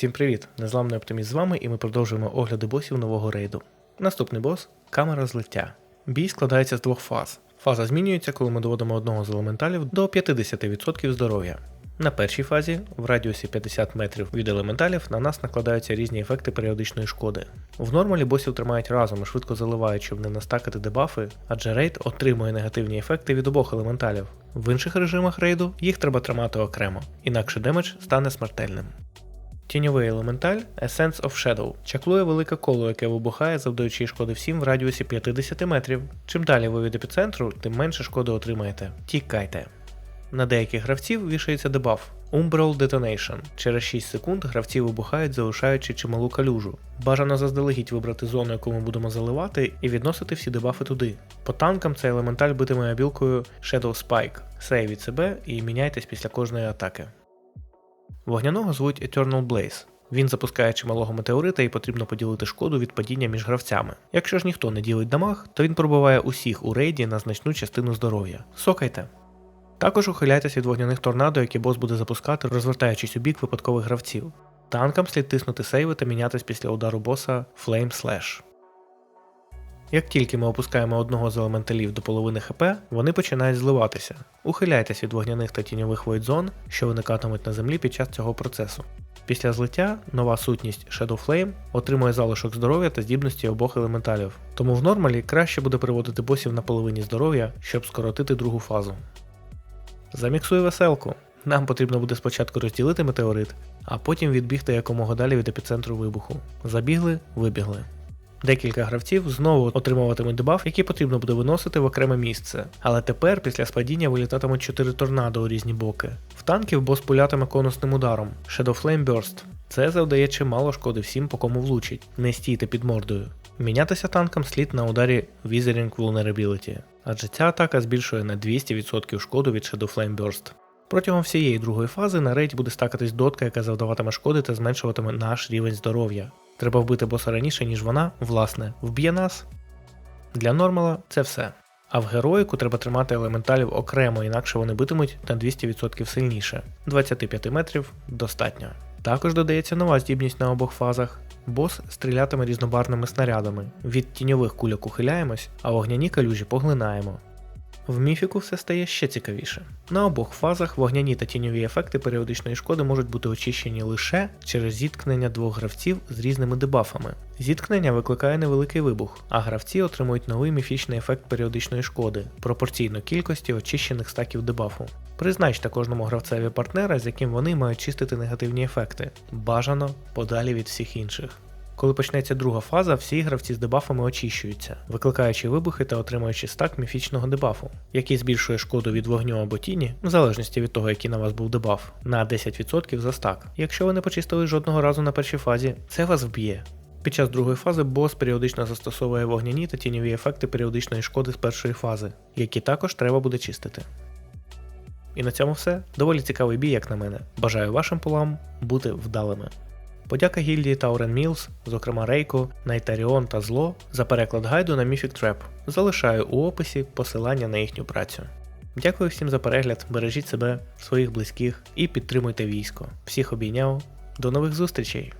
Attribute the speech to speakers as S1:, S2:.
S1: Всім привіт! Незламний оптиміст з вами, і ми продовжуємо огляди босів нового рейду. Наступний бос камера злиття. Бій складається з двох фаз. Фаза змінюється, коли ми доводимо одного з елементалів до 50% здоров'я. На першій фазі, в радіусі 50 метрів від елементалів, на нас накладаються різні ефекти періодичної шкоди. В нормалі босів тримають разом і швидко заливають, щоб не настакати дебафи, адже рейд отримує негативні ефекти від обох елементалів. В інших режимах рейду їх треба тримати окремо, інакше демедж стане смертельним. Тіньовий елементаль Essence of Shadow чаклує велике коло, яке вибухає, завдаючи шкоди всім в радіусі 50 метрів. Чим далі ви від епіцентру, тим менше шкоди отримаєте. Тікайте. На деяких гравців вішається дебаф Umbral Detonation. Через 6 секунд гравці вибухають, залишаючи чималу калюжу. Бажано заздалегідь вибрати зону, яку ми будемо заливати, і відносити всі дебафи туди. По танкам цей елементаль битиме білкою Shadow Spike. Сейвіть себе і міняйтесь після кожної атаки. Вогняного звуть Eternal Blaze. Він запускає чималого метеорита і потрібно поділити шкоду від падіння між гравцями. Якщо ж ніхто не ділить дамаг, то він пробиває усіх у рейді на значну частину здоров'я. Сокайте. Також ухиляйтесь від вогняних торнадо, які бос буде запускати, розвертаючись у бік випадкових гравців. Танкам слід тиснути сейви та мінятись після удару боса Flame Slash. Як тільки ми опускаємо одного з елементалів до половини ХП, вони починають зливатися. Ухиляйтесь від вогняних та тіньових войдзон, що виникатимуть на землі під час цього процесу. Після злиття нова сутність Shadow Flame отримує залишок здоров'я та здібності обох елементалів, тому в нормалі краще буде приводити босів на половині здоров'я, щоб скоротити другу фазу. Заміксуй веселку. Нам потрібно буде спочатку розділити метеорит, а потім відбігти якомога далі від епіцентру вибуху. Забігли, вибігли. Декілька гравців знову отримуватимуть дебаф, який потрібно буде виносити в окреме місце. Але тепер після спадіння вилітатимуть 4 торнадо у різні боки. В танків бос пулятиме конусним ударом Shadow Flame Burst. Це завдає чимало шкоди всім, по кому влучить. Не стійте під мордою. Мінятися танкам слід на ударі Withering Vulnerability, адже ця атака збільшує на 200% шкоду від Shadow Flame Burst. Протягом всієї другої фази на рейді буде стакатись дотка, яка завдаватиме шкоди та зменшуватиме наш рівень здоров'я. Треба вбити боса раніше, ніж вона, власне, вб'є нас. Для нормала це все. А в героїку треба тримати елементалів окремо, інакше вони битимуть на 200% сильніше. 25 метрів достатньо. Також додається нова здібність на обох фазах. Бос стрілятиме різнобарвними снарядами. Від тіньових кульок ухиляємось, а вогняні калюжі поглинаємо. В міфіку все стає ще цікавіше. На обох фазах вогняні та тіньові ефекти періодичної шкоди можуть бути очищені лише через зіткнення двох гравців з різними дебафами. Зіткнення викликає невеликий вибух, а гравці отримують новий міфічний ефект періодичної шкоди пропорційно кількості очищених стаків дебафу. Призначте кожному гравцеві партнера, з яким вони мають чистити негативні ефекти. Бажано подалі від всіх інших. Коли почнеться друга фаза, всі гравці з дебафами очищуються, викликаючи вибухи та отримуючи стак міфічного дебафу, який збільшує шкоду від вогню або тіні, в залежності від того, який на вас був дебаф, на 10% за стак. Якщо ви не почистили жодного разу на першій фазі, це вас вб'є. Під час другої фази бос періодично застосовує вогняні та тіньові ефекти періодичної шкоди з першої фази, які також треба буде чистити. І на цьому все. Доволі цікавий бій, як на мене. Бажаю вашим полам бути вдалими. Подяка гільдії Таурен Мілс, зокрема Рейку, Найтаріон та Зло, за переклад гайду на Mythic Trap. Залишаю у описі посилання на їхню працю. Дякую всім за перегляд, бережіть себе, своїх близьких і підтримуйте військо. Всіх обійняв. До нових зустрічей!